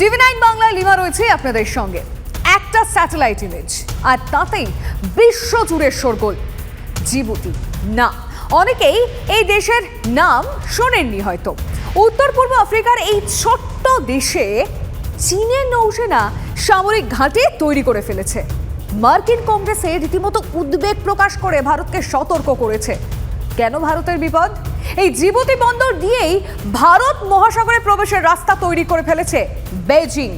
TV nine বাংলায় lima রয়েছে আপনাদের সঙ্গে। একটা স্যাটেলাইট ইমেজ, আর তাতেই বিশ্ব জুড়ে শোরগোল। জিবুতি, না। অনেকেই এই দেশের নাম শোনেননি হয়তো। উত্তর পূর্ব আফ্রিকার এই ছোট্ট দেশে চীনের নৌসেনা সামরিক ঘাঁটি তৈরি করে ফেলেছে। মার্কিন কংগ্রেসে রীতিমতো উদ্বেগ প্রকাশ করে ভারতকে সতর্ক করেছে। কেন ভারতের বিপদ? এই জিবুতি বন্দর দিয়েই ভারত মহাসাগরে প্রবেশের রাস্তা তৈরি করে ফেলেছে বেজিং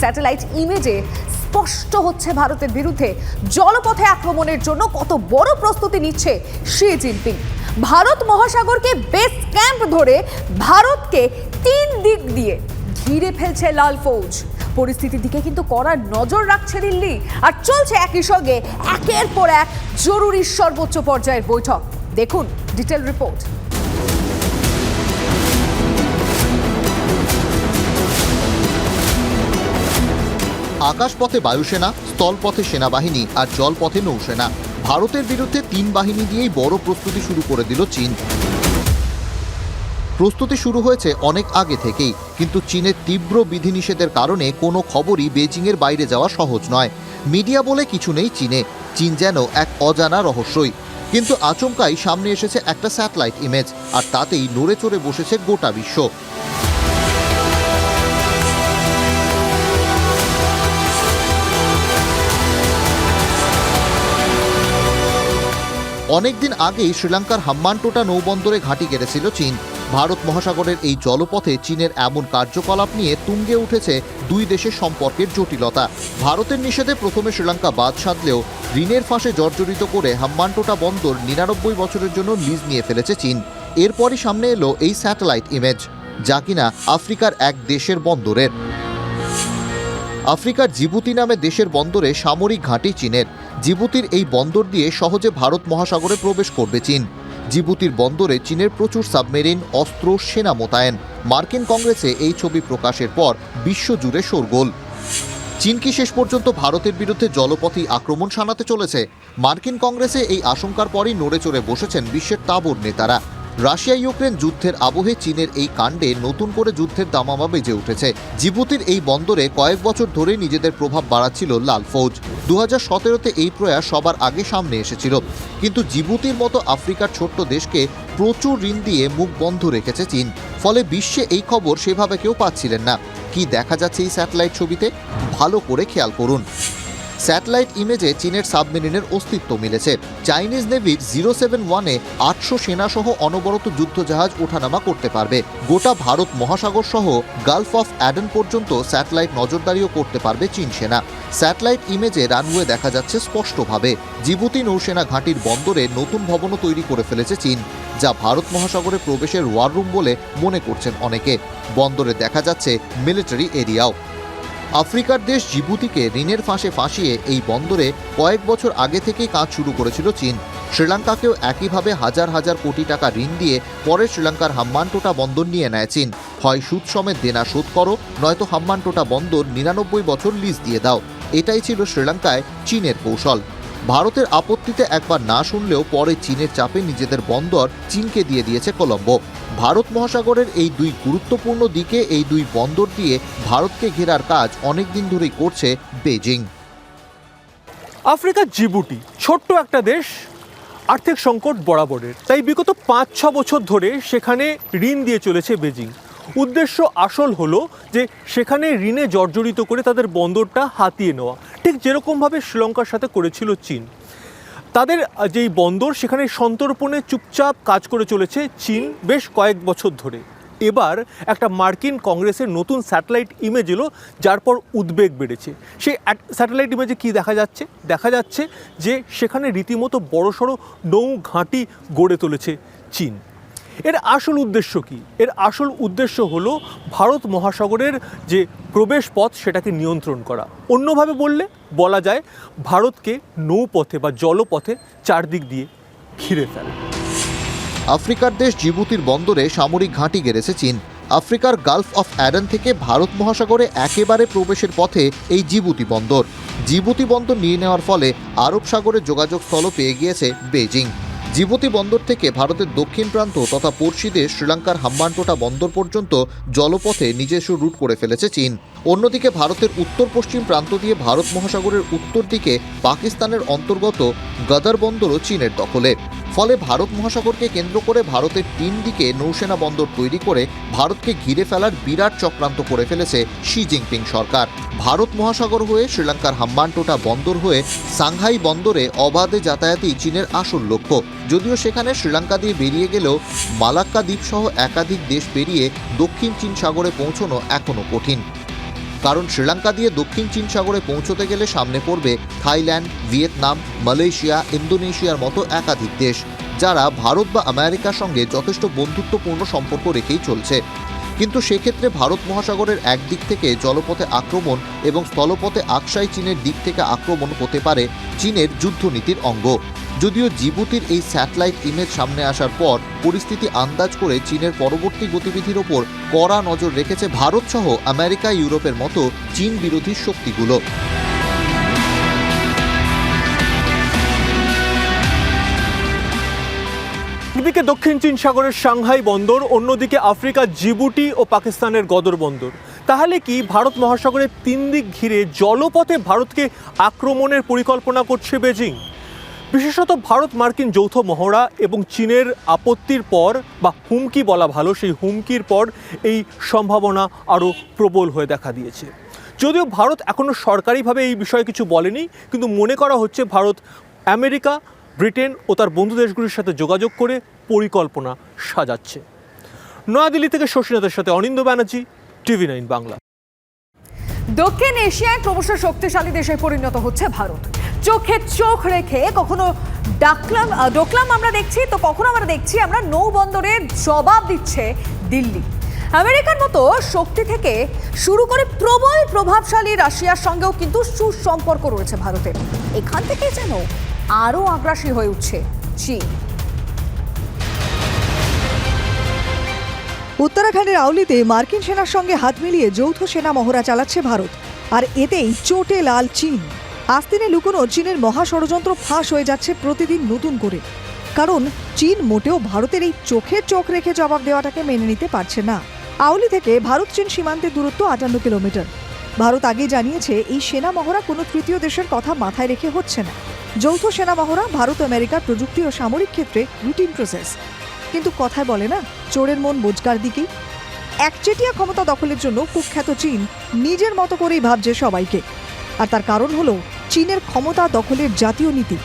স্যাটেলাইট ইমেজে স্পষ্ট হচ্ছে ভারতের বিরুদ্ধে জলপথে আক্রমণের জন্য কত বড় প্রস্তুতি নিচ্ছে শি জিনপিং। ভারত মহাসাগরকে বেস ক্যাম্প ধরে ভারতকে তিন দিক দিয়ে ঘিরে ফেলছে লাল ফৌজ। পরিস্থিতির দিকে কিন্তু কড়া নজর রাখছে দিল্লি। আর চলছে একই সঙ্গে একের পর এক জরুরি সর্বোচ্চ পর্যায়ের বৈঠক। দেখুন ডিটেল রিপোর্ট। আকাশপথে বায়ুসেনা, স্থলপথে সেনাবাহিনী আর জলপথে নৌসেনা। ভারতের বিরুদ্ধে তিন বাহিনী দিয়েই বড় প্রস্তুতি শুরু করে দিল চীন। প্রস্তুতি শুরু হয়েছে অনেক আগে থেকেই, কিন্তু চীনের তীব্র বিধিনিষেধের কারণে কোনো খবরই বেজিংয়ের বাইরে যাওয়া সহজ নয়। মিডিয়া বলে কিছু নেই চীনে। চীন যেন এক অজানা রহস্যই। কিন্তু আচমকাই সামনে এসেছে একটা স্যাটেলাইট ইমেজ, আর তাতেই নড়ে চড়ে বসেছে গোটা বিশ্ব। অনেকদিন আগেই শ্রীলঙ্কার হাম্মানটোটা নৌবন্দরে ঘাঁটি গেড়েছিল চীন। ভারত মহাসাগরের এই জলপথে চীনের এমন কার্যকলাপ নিয়ে তুঙ্গে উঠেছে দুই দেশের সম্পর্কের জটিলতা। ভারতের নিষেধে প্রথমে শ্রীলঙ্কা বাদ সাধলেও ঋণের ফাঁসে জর্জরিত করে হাম্মানটোটা বন্দর নিরানব্বই বছরের জন্য লিজ নিয়ে ফেলেছে চীন। এরপরই সামনে এলো এই স্যাটেলাইট ইমেজ, যা কিনা আফ্রিকার এক দেশের বন্দরের। আফ্রিকার জিবুতি নামে দেশের বন্দরে সামরিক ঘাঁটি চীনের। জিবুতির এই বন্দর দিয়ে সহজে ভারত মহাসাগরে প্রবেশ করবে চীন। জিবুতির বন্দরে চীনের প্রচুর সাবমেরিন, অস্ত্র, সেনা মোতায়েন। মার্কিন কংগ্রেসে এই ছবি প্রকাশের পর বিশ্বজুড়ে শোরগোল। চীন কি শেষ পর্যন্ত ভারতের বিরুদ্ধে জলপথেই আক্রমণ শানাতে চলেছে? মার্কিন কংগ্রেসে এই আশঙ্কার পরই নড়ে চড়ে বসেছেন বিশ্বের তাবর নেতারা। রাশিয়া ইউক্রেন যুদ্ধের আবহে চীনের এই কাণ্ডে নতুন করে যুদ্ধের দামামা বেজে উঠেছে। জিবুতির এই বন্দরে কয়েক বছর ধরে নিজেদের প্রভাব বাড়াচ্ছিল লাল ফৌজ। দু হাজার সতেরোতে এই প্রয়াস সবার আগে সামনে এসেছিল। কিন্তু জিবুতির মতো আফ্রিকার ছোট্ট দেশকে প্রচুর ঋণ দিয়ে মুখ বন্ধ রেখেছে চীন। ফলে বিশ্বে এই খবর সেভাবে কেউ পাচ্ছিলেন না। কি দেখা যাচ্ছে এই স্যাটেলাইট ছবিতে? ভালো করে খেয়াল করুন। স্যাটেলাইট ইমেজে চীনের সাবমেরিনের অস্তিত্ব মিলেছে। চাইনিজ নেভির জিরো সেভেন ওয়ানে আটশো সেনাসহ অনবরত যুদ্ধজাহাজ ওঠানামা করতে পারবে। গোটা ভারত মহাসাগর সহ গালফ অফ অ্যাডেন পর্যন্ত স্যাটেলাইট নজরদারিও করতে পারবে চীন সেনা। স্যাটেলাইট ইমেজে রানওয়ে দেখা যাচ্ছে স্পষ্টভাবে। জিবুতি নৌসেনা ঘাঁটির বন্দরে নতুন ভবনও তৈরি করে ফেলেছে চীন, যা ভারত মহাসাগরে প্রবেশের ওয়ার রুম বলে মনে করছেন অনেকে। বন্দরে দেখা যাচ্ছে মিলিটারি এরিয়াও আফ্রিকার দেশ জিবুতিকে ঋণের ফাঁসে ফাঁসিয়ে এই বন্দরে কয়েক বছর আগে থেকেই কাজ শুরু করেছিল চীন। শ্রীলঙ্কাকেও একইভাবে হাজার হাজার কোটি টাকা ঋণ দিয়ে পরে শ্রীলঙ্কার হাম্মানটোটা বন্দর নিয়ে নেয় চীন। হয় সুদ সমেত দেনা শোধ করো, নয়তো হাম্মানটোটা বন্দর নিরানব্বই বছর লিজ দিয়ে দাও। এটাই ছিল শ্রীলঙ্কায় চীনের কৌশল। ভারতের আপত্তিতে একবার না শুনলেও পরে চীনের চাপে নিজেদের বন্দর চীনকে দিয়ে দিয়েছে কলম্বো। ভারত মহাসাগরের এই দুই গুরুত্বপূর্ণ দিকে এই দুই বন্দর দিয়ে ভারতকে ঘেরার কাজ অনেক দিন ধরেই করছে বেজিং। আফ্রিকার জিবুটি, ছোট্ট একটা দেশ, আর্থিক সংকট বরাবরের। তাই বিগত পাঁচ ছ বছর ধরে সেখানে ঋণ দিয়ে চলেছে বেজিং। উদ্দেশ্য আসল হলো যে সেখানে ঋণে জর্জরিত করে তাদের বন্দরটা হাতিয়ে নেওয়া। ঠিক যেরকমভাবে শ্রীলঙ্কার সাথে করেছিল চীন। তাদের যেই বন্দর, সেখানে সন্তর্পণে চুপচাপ কাজ করে চলেছে চীন বেশ কয়েক বছর ধরে। এবার একটা মার্কিন কংগ্রেসের নতুন স্যাটেলাইট ইমেজ এলো, যার পর উদ্বেগ বেড়েছে। সেই স্যাটেলাইট ইমেজে কি দেখা যাচ্ছে? দেখা যাচ্ছে যে সেখানে রীতিমতো বড়সড় নৌ ঘাঁটি গড়ে তুলেছে চীন। এর আসল উদ্দেশ্য কি? এর আসল উদ্দেশ্য হলো ভারত মহাসাগরের যে প্রবেশ পথ, সেটাকে নিয়ন্ত্রণ করা। অন্যভাবে বললে, বলা যায় ভারতকে নৌপথে বা জলপথে চারদিক দিয়ে ঘিরে ফেলে। আফ্রিকার দেশ জিবুতির বন্দরে সামরিক ঘাঁটি গেড়েছে চীন। আফ্রিকার গালফ অফ অ্যাডেন থেকে ভারত মহাসাগরে একেবারে প্রবেশের পথে এই জিবুতি বন্দর। জিবুতি বন্দর নিয়ে নেওয়ার ফলে আরব সাগরে যোগাযোগ স্থল পেয়ে গিয়েছে বেজিং জিবুতি বন্দর থেকে ভারতের দক্ষিণ প্রান্ত তথা পড়শি দেশ শ্রীলঙ্কার হাম্বানটোটা বন্দর পর্যন্ত জলপথে নিজস্ব রুট করে ফেলেছে চীন। অন্যদিকে ভারতের উত্তর পশ্চিম প্রান্ত দিয়ে ভারত মহাসাগরের উত্তর দিকে পাকিস্তানের অন্তর্গত গাদার বন্দরও চীনের দখলে। ফলে ভারত মহাসাগরকে কেন্দ্র করে ভারতের তিন দিকে নৌসেনা বন্দর তৈরি করে ভারতকে ঘিরে ফেলার বিরাট চক্রান্ত করে ফেলেছে শি জিনপিং সরকার। ভারত মহাসাগর হয়ে শ্রীলঙ্কার হাম্বানটোটা বন্দর হয়ে সাংহাই বন্দরে অবাধে যাতায়াতই চীনের আসল লক্ষ্য। যদিও সেখানে শ্রীলঙ্কা দিয়ে বেরিয়ে গেলেও মালাক্কা দ্বীপসহ একাধিক দেশ পেরিয়ে দক্ষিণ চীন সাগরে পৌঁছানো এখনও কঠিন। কারণ শ্রীলঙ্কা দিয়ে দক্ষিণ চীন সাগরে পৌঁছতে গেলে সামনে পড়বে থাইল্যান্ড, ভিয়েতনাম, মালয়েশিয়া, ইন্দোনেশিয়ার মতো একাধিক দেশ, যারা ভারত বা আমেরিকার সঙ্গে যথেষ্ট বন্ধুত্বপূর্ণ সম্পর্ক রেখেই চলছে। কিন্তু সেক্ষেত্রে ভারত মহাসাগরের একদিক থেকে জলপথে আক্রমণ এবং স্থলপথে আকসাই চীনের দিক থেকে আক্রমণ হতে পারে চীনের যুদ্ধনীতির অঙ্গ। যদিও জিবুতির এই স্যাটেলাইট ইমেজ সামনে আসার পর পরিস্থিতি আন্দাজ করে চীনের পরবর্তী গতিবিধির ওপর কড়া নজর রেখেছে ভারত সহ আমেরিকা, ইউরোপের মতো চীন বিরোধী শক্তিগুলো। একদিকে দক্ষিণ চীন সাগরের সাংহাই বন্দর, অন্যদিকে আফ্রিকা জিবুটি ও পাকিস্তানের গদর বন্দর। তাহলে কি ভারত মহাসাগরের তিন দিক ঘিরে জলপথে ভারতকে আক্রমণের পরিকল্পনা করছে বেজিং? বিশেষত ভারত মার্কিন যৌথ মহড়া এবং চীনের আপত্তির পর বা হুমকি বলা ভালো, সেই হুমকির পর এই সম্ভাবনা আরও প্রবল হয়ে দেখা দিয়েছে। যদিও ভারত এখনও সরকারিভাবে এই বিষয়ে কিছু বলেনি, কিন্তু মনে করা হচ্ছে ভারত আমেরিকা, ব্রিটেন ও তার বন্ধু দেশগুলির সাথে যোগাযোগ করে পরিকল্পনা সাজাচ্ছে। নয়াদিল্লি থেকে শশীনাথের সাথে অনিন্দ ব্যানার্জি, টিভি নাইন বাংলা। দক্ষিণ এশিয়ায় ক্রমশ শক্তিশালী দেশে পরিণত হচ্ছে ভারত। চোখে চোখ রেখে কখনো ডাকলাম ডোকলাম আমরা দেখছি, তো কখনো আমরা দেখছি আমরা নৌবন্দরের জবাব দিচ্ছে দিল্লি। আমেরিকার মতো শক্তি থেকে শুরু করে প্রবল প্রভাবশালী রাশিয়ার সঙ্গেও কিন্তু সুসম্পর্ক রয়েছে ভারতের। এখান থেকে যেন আরও আগ্রাসী হয়ে উঠছে চীন। উত্তরাখণ্ডের আউলিতে মার্কিন সেনার সঙ্গে হাত মিলিয়ে যৌথ সেনা মহড়া চালাচ্ছে ভারত, আর এতেই চোটে লাল চীন। আস্তিনে লুকোনো চীনের মহা ষড়যন্ত্র ফাঁস হয়ে যাচ্ছে প্রতিদিন নতুন করে। কারণ, চীন মোটেও ভারতের এই চোখে চোখ রেখে জবাব দেওয়াটাকে মেনে নিতে পারছে না। আউলি থেকে ভারত চীন সীমান্তের দূরত্ব আটান্ন কিলোমিটার। ভারত আগে জানিয়েছে, এই সেনা মহড়া কোনো তৃতীয় দেশের কথা মাথায় রেখে হচ্ছে না। যৌথ সেনা মহড়া ভারত আমেরিকার প্রযুক্তি ও সামরিক ক্ষেত্রে রুটিন প্রসেস কিন্তু কথায় বলে না, চোরের মন বোঝকার দিকেই। একচেটিয়া ক্ষমতা দখলের জন্য কুখ্যাত চীন নিজের মতো করেই ভাবছে সবাইকে। আর তার কারণ হলো চীনের ক্ষমতা দখলের জাতীয় নীতি।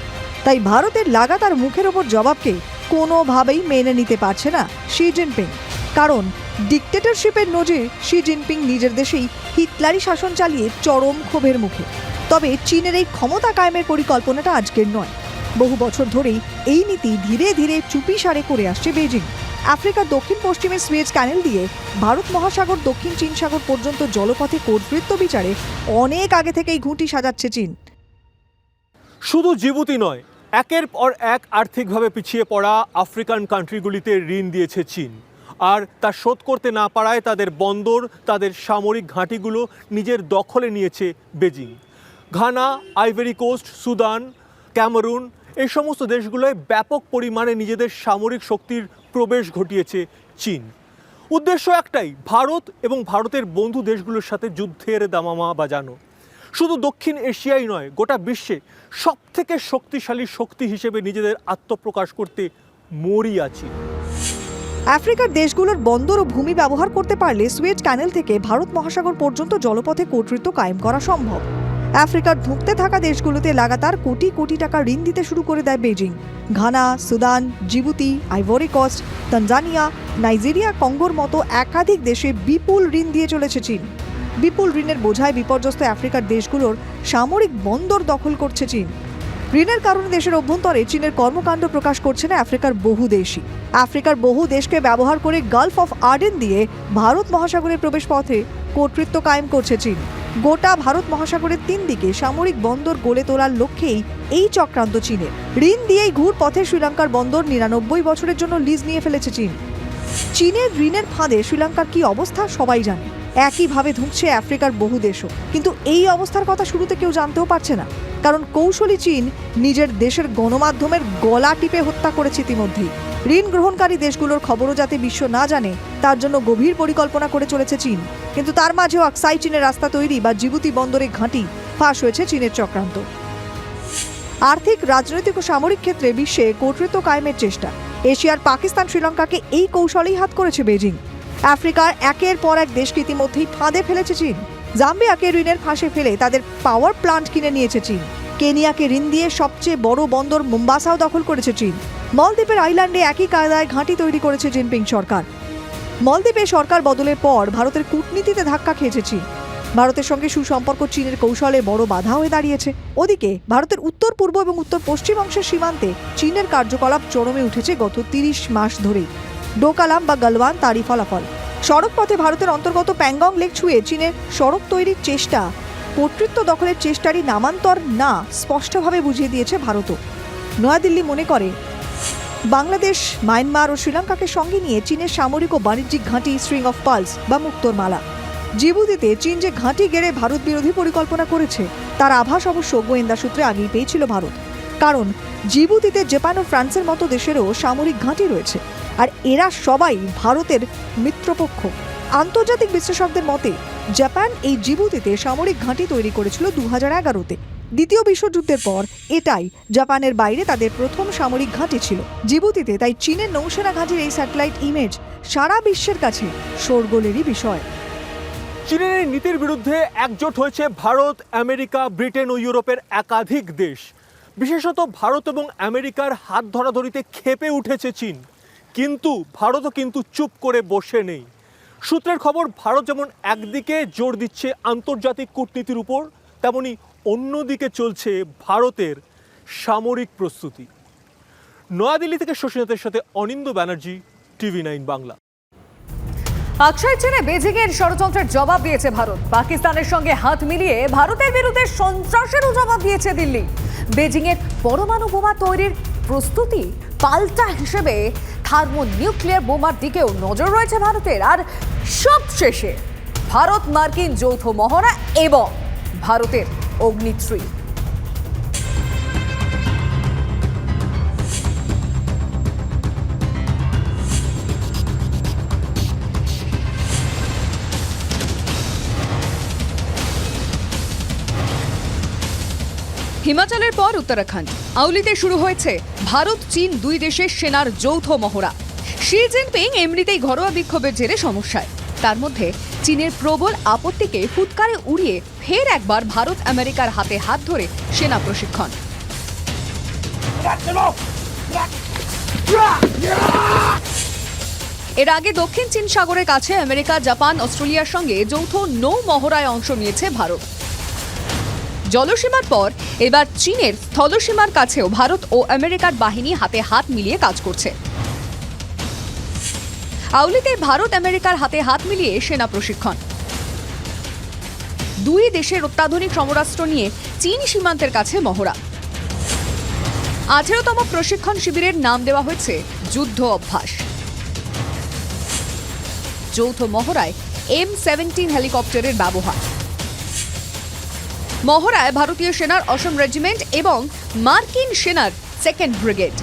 তাই ভারতের লাগাতার মুখের ওপর জবাবকে কোনোভাবেই মেনে নিতে পারছে না শি জিনপিং। কারণ ডিকটেটরশিপের নজির শি জিনপিং নিজের দেশেই হিটলারি শাসন চালিয়ে চরম ক্ষোভের মুখে। তবে চীনের এই ক্ষমতা কায়েমের পরিকল্পনাটা আজকের নয়। বহু বছর ধরেই এই নীতি ধীরে ধীরে চুপি সারে করে আসছে বেজিং আফ্রিকার দক্ষিণ পশ্চিমে সুয়েজ ক্যানেল দিয়ে ভারত মহাসাগর, দক্ষিণ চীন সাগর পর্যন্ত জলপথে কর্তৃত্ব বিচারে অনেক আগে থেকেই ঘুঁটি সাজাচ্ছে চীন। শুধু জিবুতি নয়, একের পর এক আর্থিকভাবে পিছিয়ে পড়া আফ্রিকান কান্ট্রিগুলিতে ঋণ দিয়েছে চীন। আর তা শোধ করতে না পারায় তাদের বন্দর, তাদের সামরিক ঘাঁটিগুলো নিজের দখলে নিয়েছে Beijing. Ghana, Ivory Coast, Sudan, Cameroon, এই সমস্ত দেশগুলোয় ব্যাপক পরিমাণে নিজেদের সামরিক শক্তির প্রবেশ ঘটিয়েছে চীন। উদ্দেশ্য একটাই, ভারত এবং ভারতের বন্ধু দেশগুলোর সাথে যুদ্ধের দামামা বাজানো। শুধু দক্ষিণ এশিয়াই নয়, গোটা বিশ্বে সব থেকে শক্তিশালী শক্তি হিসেবে নিজেদের আত্মপ্রকাশ করতে মরিয়া চীন আফ্রিকার দেশগুলোর বন্দর ও ভূমি ব্যবহার করতে পারলে সুয়েজ ক্যানেল থেকে ভারত মহাসাগর পর্যন্ত জলপথে কর্তৃত্ব কায়েম করা সম্ভব। আফ্রিকার ধুঁকতে থাকা দেশগুলোতে লাগাতার কোটি কোটি টাকা ঋণ দিতে শুরু করে দেয় Beijing Ghana, Sudan, Djibouti, Ivory Coast, Tanzania, Nigeria, কঙ্গোর মতো একাধিক দেশে বিপুল ঋণ দিয়ে চলেছে চীন। বিপুল ঋণের বোঝায় বিপর্যস্ত আফ্রিকার দেশগুলোর সামরিক বন্দর দখল করছে চীন। ঋণের কারণে দেশের অভ্যন্তরে চীনের কর্মকাণ্ড প্রকাশ করছে না আফ্রিকার বহু দেশই। আফ্রিকার বহু দেশকে ব্যবহার করে গালফ অফ আর্ডেন দিয়ে ভারত মহাসাগরের প্রবেশ পথে কর্তৃত্ব কায়েম করছে চীন। গোটা ভারত মহাসাগরের তিন দিকে সামরিক বন্দর গড়ে তোলার লক্ষ্যেই এই চক্রান্ত চীনের। ঋণ দিয়েই ঘুর পথে শ্রীলঙ্কার বন্দর নিরানব্বই বছরের জন্য লিজ নিয়ে ফেলেছে চীন। চীনের ঋণের ফাঁদে শ্রীলঙ্কার কি অবস্থা সবাই জানে। একইভাবে ধুঁকছে আফ্রিকার বহু দেশও। কিন্তু এই অবস্থার কথা শুরুতে কেউ জানতেও পারছে না। কারণ কৌশলী চীন নিজের দেশের গণমাধ্যমের গলা টিপে হত্যা করেছে ইতিমধ্যেই। ঋণ গ্রহণকারী দেশগুলোর খবরও যাতে বিশ্ব না জানে, তার জন্য গভীর পরিকল্পনা করে চলেছে চীন। কিন্তু তার মাঝেও আকসাই চীনের রাস্তা তৈরি বা জিবুতি বন্দরে ঘাঁটি ফাঁস হয়েছে চীনের চক্রান্ত। আর্থিক, রাজনৈতিক ও সামরিক ক্ষেত্রে বিশ্বে কর্তৃত্ব কায়েমের চেষ্টা। এশিয়ার পাকিস্তান, শ্রীলঙ্কাকে এই কৌশলেই হাত করেছে বেজিং আফ্রিকার একের পর এক দেশকে ইতিমধ্যেই ফাঁদে ফেলেছে চীন। জাম্বিয়াকে ঋণের ফাঁসে ফেলে তাদের পাওয়ার প্লান্ট কিনে নিয়েছে চীন। কেনিয়াকে ঋণ দিয়ে সবচেয়ে বড় বন্দর মোম্বাসাও দখল করেছে চীন। মলদ্বীপের আইল্যান্ডে একই কায়দায় ঘাঁটি তৈরি করেছে জিনপিং সরকার। মলদ্বীপে সরকার বদলের পর ভারতের কূটনীতিতে ধাক্কা খেয়েছে চীন। ভারতের সঙ্গে সুসম্পর্ক চীনের কৌশলে বড় বাধা হয়ে দাঁড়িয়েছে। ওদিকে ভারতের উত্তর, পূর্ব এবং উত্তর পশ্চিম অংশের সীমান্তে চীনের কার্যকলাপ চরমে উঠেছে গত তিরিশ মাস ধরেই। ডোকালাম বা গলওয়ান তারই ফলাফল। সড়ক পথে ভারতের অন্তর্গত প্যাংগং লেক ছুঁয়ে চীনের সড়ক তৈরির চেষ্টা। কর্তৃত্ব দখলের চেষ্টারই নামান্তর না স্পষ্টভাবে বুঝিয়ে দিয়েছে ভারতও। নয়াদিল্লি মনে করে, বাংলাদেশ, মায়ানমার ও শ্রীলঙ্কাকে সঙ্গে নিয়ে চীনের সামরিক ও বাণিজ্যিক ঘাঁটি স্ট্রিং অফ পালস বা মুক্তোর মালা। জিবুতিতে চীন যে ঘাঁটি গেড়ে ভারত বিরোধী পরিকল্পনা করেছে, তার আভাস অবশ্য গোয়েন্দা সূত্রে আগেই পেয়েছিল ভারত। কারণ, জিবুতিতে জাপান ও ফ্রান্সের মতো দেশেরও সামরিক ঘাঁটি রয়েছে। আর এরা সবাই ভারতের মিত্রপক্ষ। আন্তর্জাতিক বিশ্লেষকদের মতে, জাপান এই জিবুতিতে সামরিক ঘাঁটি তৈরি করেছিল দু হাজার এগারোতে। দ্বিতীয় বিশ্বযুদ্ধের পর এটাই জাপানের বাইরে তাদের প্রথম সামরিক ঘাঁটি ছিল। জিবুতিতে তাই চীনের নৌসেনা ঘাঁটির এই স্যাটেলাইট ইমেজ সারা বিশ্বের কাছে শোরগোলেরই বিষয়। চীনের এই নীতির বিরুদ্ধে একজোট হয়েছে ভারত, আমেরিকা, ব্রিটেন ও ইউরোপের একাধিক দেশ। বিশেষত ভারত এবং আমেরিকার হাত ধরাধরিতে খেপে উঠেছে চীন। কিন্তু ভারতও কিন্তু চুপ করে বসে নেই। সূত্রের খবর, ভারত যেমন একদিকে জোর দিচ্ছে আন্তর্জাতিক কূটনীতির উপর, তেমনি অন্যদিকে চলছে ভারতের সামরিক প্রস্তুতি। নয়াদিল্লি থেকে শশীনাথের সাথে অনিন্দ ব্যানার্জি, টিভি নাইন বাংলা। আকসাই চীনে বেজিং এর ষড়যন্ত্রের জবাব দিয়েছে ভারত। পাকিস্তানের সঙ্গে হাত মিলিয়ে ভারতের বিরুদ্ধে সন্ত্রাসেরও জবাব দিয়েছে দিল্লি। বেজিং এর পরমাণু বোমা তৈরির প্রস্তুতি পাল্টা হিসেবে থার্মো নিউক্লিয়ার বোমার দিকেও নজর রয়েছে ভারতের। আর সবশেষে ভারত মার্কিন যৌথ মহড়া এবং ভারতের অগ্নিত্রী হিমাচলের পর উত্তরাখণ্ড। আউলিতে শুরু হয়েছে ভারত, চীন দুই দেশের সেনার যৌথ মহড়া। শি জিনপিং এমনিতেই ঘরোয়া বিক্ষোভের জেরে সমস্যায়। তার মধ্যে চীনের প্রবল আপত্তিকে ফুৎকারে উড়িয়ে ফের একবার ভারত আমেরিকার হাতে হাত ধরে সেনা প্রশিক্ষণ। এর আগে দক্ষিণ চীন সাগরের কাছে আমেরিকা, জাপান, অস্ট্রেলিয়ার সঙ্গে যৌথ নৌ মহড়ায় অংশ নিয়েছে ভারত। জলসীমার পর এবার চীনের স্থলসীমার কাছেও ভারত ও আমেরিকার বাহিনী হাতে হাত মিলিয়ে কাজ করছে। আউলিতে ভারত আমেরিকার হাতে হাত মিলিয়ে সেনা প্রশিক্ষণ। দুই দেশের অত্যাধুনিক সমরাস্ত্র নিয়ে চীন সীমান্তের কাছে মহড়া। আঠেরোতম প্রশিক্ষণ শিবিরের নাম দেওয়া হয়েছে যুদ্ধ অভ্যাস। যৌথ মহড়ায় এম সেভেন্টিন হেলিকপ্টারের ব্যবহার। মহড়ায় ভারতীয় সেনার অসম রেজিমেন্ট এবং মার্কিন সেনার সেকেন্ড ব্রিগেড।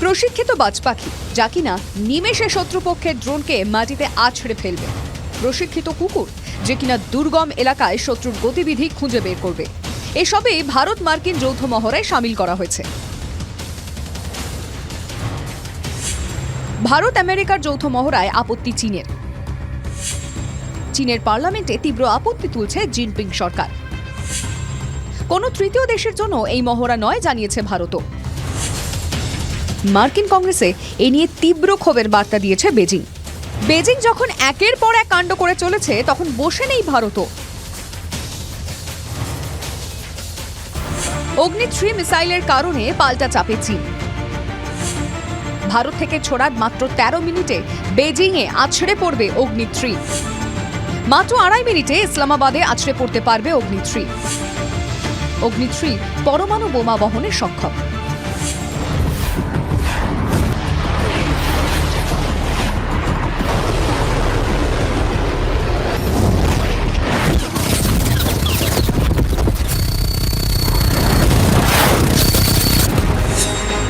প্রশিক্ষিত বাজপাখি, যা কিনা নিমেষে শত্রুপক্ষের ড্রোনকে মাটিতে আছড়ে ফেলবে। প্রশিক্ষিত কুকুর, যে কিনা দুর্গম এলাকায় শত্রুর গতিবিধি খুঁজে বের করবে। এসবই ভারত মার্কিন যৌথ মহড়ায় সামিল করা হয়েছে। ভারত আমেরিকার যৌথ মহড়ায় আপত্তি চীনের। চীনের পার্লামেন্টে তীব্র আপত্তি তুলছে জিনপিং সরকার। কোনো তৃতীয় দেশের জন্য এই মহড়া নয়, জানিয়েছে ভারতও। মার্কিন কংগ্রেসে এ নিয়ে তীব্র ক্ষোভের বার্তা দিয়েছে বেজিং। বেজিং যখন একের পর এক কাণ্ড করে চলেছে, তখন বসে নেই ভারতও। অগ্নি থ্রি মিসাইলের কারণে পাল্টা চাপে চীন। ভারত থেকে ছোড়ার মাত্র তেরো মিনিটে বেজিংয়ে আছড়ে পড়বে অগ্নি থ্রি মাত্র আড়াই মিনিটে ইসলামাবাদে আছড়ে পড়তে পারবে অগ্নিথ্রি অগ্নিথ্রি পরমাণু বোমা বহনে সক্ষম।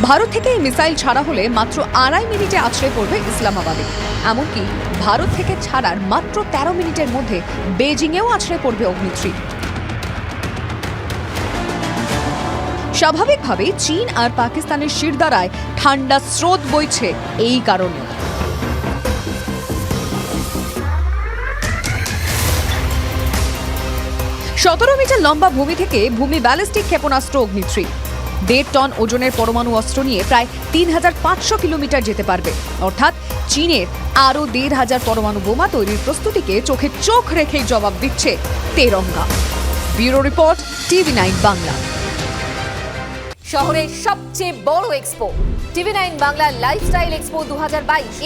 ভারত থেকে এই মিসাইল ছাড়া হলে মাত্র আড়াই মিনিটে আছড়ে পড়বে ইসলামাবাদে। এমনকি ভারত থেকে ছাড়ার মাত্র তেরো মিনিটের মধ্যে বেজিংয়েও আছড়ে পড়বে অগ্নিত্রী। স্বাভাবিকভাবেই চীন আর পাকিস্তানের শিরদাঁড়ায় ঠান্ডা স্রোত বইছে এই কারণে। সতেরো মিটার লম্বা ভূমি থেকে ভূমি ব্যালিস্টিক ক্ষেপণাস্ত্র অগ্নিত্রী। দেড় টন ওজনের পরমাণু অস্ত্র নিয়ে প্রায় তিন হাজার পাঁচশো কিলোমিটার যেতে পারবে। অর্থাৎ চীনের আরও দেড় হাজার পরমাণু বোমা তৈরির প্রস্তুতিকে চোখে চোখ রেখেই জবাব দিচ্ছে তেরঙ্গা। Bureau report, TV nine Bangla. শহরের সবচেয়ে বড় এক্সপো, টিভি নাইন বাংলার লাইফস্টাইল এক্সপো দু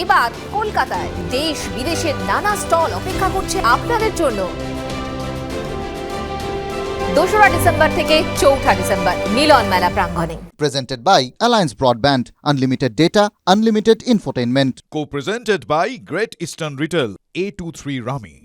এবার কলকাতায় দেশ বিদেশের নানা স্টল অপেক্ষা করছে আপনাদের জন্য। দোসরা ডিসেম্বর থেকে চৌঠা ডিসেম্বর মিলন মেলা প্রাঙ্গণে Presented by Alliance Broadband, unlimited data, unlimited infotainment. co-presented by Great Eastern Retail A23 Rami.